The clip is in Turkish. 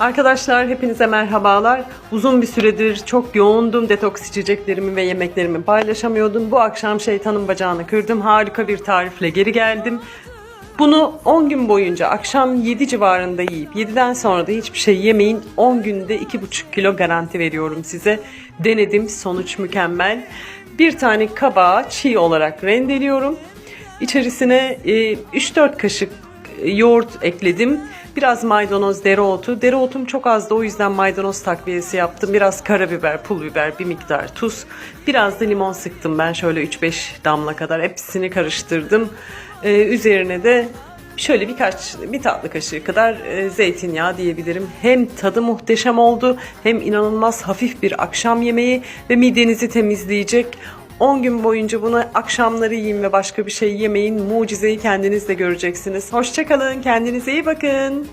Arkadaşlar hepinize merhabalar. Uzun bir süredir çok yoğundum. Detoks içeceklerimi ve yemeklerimi paylaşamıyordum. Bu akşam şeytanın bacağını kırdım. Harika bir tarifle geri geldim. Bunu 10 gün boyunca akşam 7 civarında yiyip 7'den sonra da hiçbir şey yemeyin. 10 günde 2,5 kilo garanti veriyorum size. Denedim sonuç mükemmel. Bir tane kabağı çiğ olarak rendeliyorum. İçerisine e, 3-4 kaşık yoğurt ekledim. Biraz maydanoz, dereotu. Dereotum çok azdı o yüzden maydanoz takviyesi yaptım. Biraz karabiber, pul biber, bir miktar tuz. Biraz da limon sıktım ben şöyle 3-5 damla kadar. Hepsini karıştırdım. Ee, üzerine de şöyle birkaç, bir tatlı kaşığı kadar e, zeytinyağı diyebilirim. Hem tadı muhteşem oldu hem inanılmaz hafif bir akşam yemeği ve midenizi temizleyecek. 10 gün boyunca bunu akşamları yiyin ve başka bir şey yemeyin. Mucizeyi kendiniz de göreceksiniz. Hoşçakalın, kendinize iyi bakın.